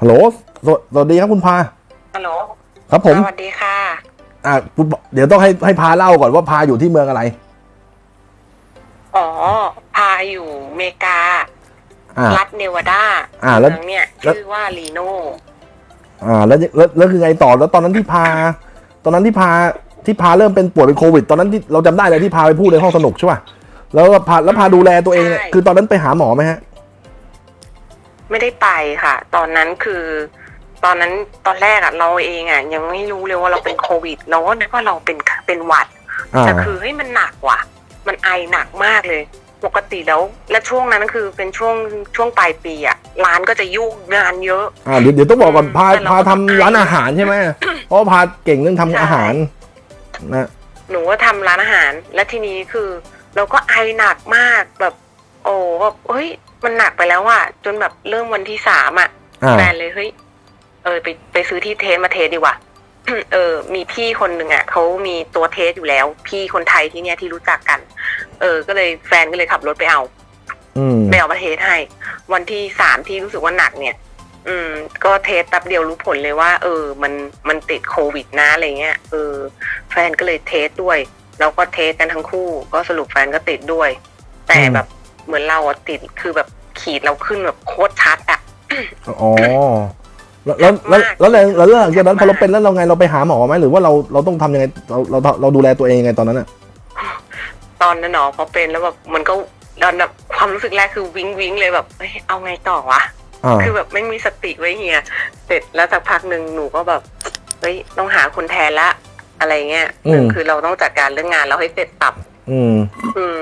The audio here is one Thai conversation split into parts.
ฮัลโหลสวสวัสดีครับคุณพา ฮัลโหลครับผม สวัสดีค่ะ อ่าคุณเดี๋ยวต้องให้ให้พาเล่าก่อนว่าพาอยู่ที่เมืองอะไร อ๋อ พาอยู่อเมริกา อ่า รัฐเนวาดาอ่าแล้ว เมืองเนี่ยแล้วชื่อว่าลีโนอ่าแล้วแล้วแล้วคือไงต่อแล้วตอนนั้นที่พา ตอนนั้นที่พาที่พาเริ่มเป็นป่วยเป็นโควิด ตอนนั้นที่เราจำได้เลยที่พาไปพูดในห้องสนุกใช่ป่ะแล้วก็พาแล้วพาดูแลตัวเองเนี่ยคือตอนนั้นไปหาหมอไหมฮะ ไม่ได้ไปค่ะ ตอนนั้นคือ ตอนนั้นตอนแรกอะเราเองอะยังไม่รู้เลยว่าเราเป็นโควิด เราก็นึกว่าเราเป็นเป็นหวัดอ่าแต่คือเฮ้ยมันหนักว่ะ มันไอหนักมากเลย ปกติแล้ว และช่วงนั้นคือเป็นช่วงช่วงปลายปีอะร้านก็จะยุ่งงานเยอะอ่าเดี๋ยวเดี๋ยวต้องบอกก่อนพาแต่เราพาทำร้านอาหารใช่ไหมเพราะว่าพาเก่งเรื่องทำใช่อาหารนะหนูก็ทำร้านอาหาร และทีนี้คือ เราก็ไอหนักมากแบบ โอ้แบบเฮ้ย มันหนักไปแล้วอะจนแบบเริ่มวันที่สามอะอ่า แฟนเลยเฮ้ยเออไปไปซื้อที่เทสมาเทสดีกว่า เออ มีพี่คนหนึ่งอะเขามีตัวเทสอยู่แล้ว พี่คนไทยที่เนี่ยที่รู้จักกัน เออ ก็เลยแฟนก็เลยขับรถไปเอา อืม ไปเอามาเทสให้ วันที่สามที่รู้สึกว่าหนักเนี่ย อืม ก็เทสแป๊บเดียวรู้ผลเลยว่า เออ มันมันติดโควิดนะอะไรเงี้ยเออ แฟนก็เลยเทสด้วย แล้วก็เทสกันทั้งคู่ ก็สรุปแฟนก็ติดด้วย แต่แบบ เหมือนเราอะติดคือแบบขีดเราขึ้นแบบโคตรชัดอะอ๋อแล้วแล้วแล้วแล้วแล้วแล้วหลังจากนั้นพอเราเป็นแล้วเราไงเราไปหาหมอไหมหรือว่าเราเราต้องทำยังไงเราเราเราดูแลตัวเองยังไงตอนนั้นอะตอนนั้นเนาะพอเป็นแล้วแบบมันก็ตอนแบบความรู้สึกแรกคือวิงวิงเลยแบบเฮ้ยเอาไงต่อวะอ่าคือแบบไม่มีสติไว้เฮียเสร็จแล้วสักพักหนึ่งหนูก็แบบเฮ้ยต้องหาคนแทนละอะไรเงี้ยหนึ่งคือเราต้องจัดการเรื่องงานเราให้เสร็จสับ อืม อืม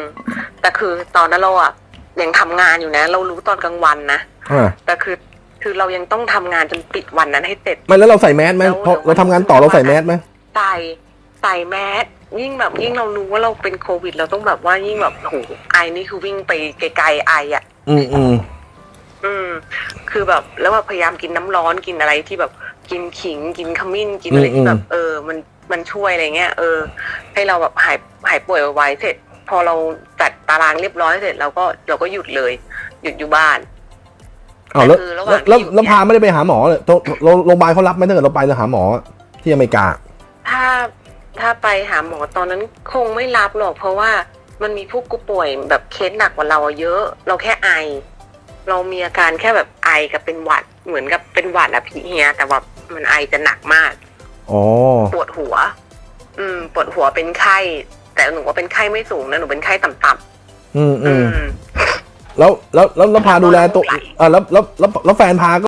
แต่คือตอนนั้นเราอะยังทำงานอยู่นะ เรารู้ตอนกลางวันนะอ่าแต่คือคือเรายังต้องทำงานจนปิดวันนั้นให้เสร็จ ไม่แล้วเราใส่แมสไหมแล้วพอเราทำงานต่อเราใส่แมสไหมใส่ใส่แมสยิ่งแบบยิ่งเรารู้ว่าเราเป็นโควิด เราต้องแบบว่ายิ่งแบบโอ้โหไอนี่คือวิ่งไปไกลๆไออะ อืมอืมอืม คือแบบแล้วแบบพยายามกินน้ำร้อนกินอะไรที่แบบกินขิงกินขมิ้นกินอะไรที่แบบเออ มันมันช่วยอะไรเงี้ยเออ ให้เราแบบหายหายป่วยไวๆเสร็จ พอเราจัดตารางเรียบร้อยเสร็จเราก็เราก็หยุดเลย หยุดอยู่บ้านอ้าวแล้วแต่คือระหว่างแล้วที่อยู่แล้วเนี่ยพาไม่ได้ไปหาหมอเลยโรงโรงโรงพยาบาลเขารับไหมถ้าเกิดเราไปแล้วหาหมอที่อเมริกา ถ้าถ้าไปหาหมอตอนนั้นคงไม่รับหรอก เพราะว่ามันมีผู้กูป่วยแบบเคสหนักกว่าเราเยอะ เราแค่ไอ เรามีอาการแค่แบบไอกับเป็นหวัดเหมือนกับเป็นหวัดอะพี่เฮียแต่ว่ามันไอจะหนักมาก อ๋อ ปวดหัว อืม ปวดหัวเป็นไข้ แต่หนูว่าเป็นไข้ไม่สูงนะหนูเป็นไข้ต่ำอืมๆอือืมมแล้วแล้วแล้วแล้วพาดูแลตัวไหลอ่าแล้วแล้วแล้วแล้วแฟนพาก็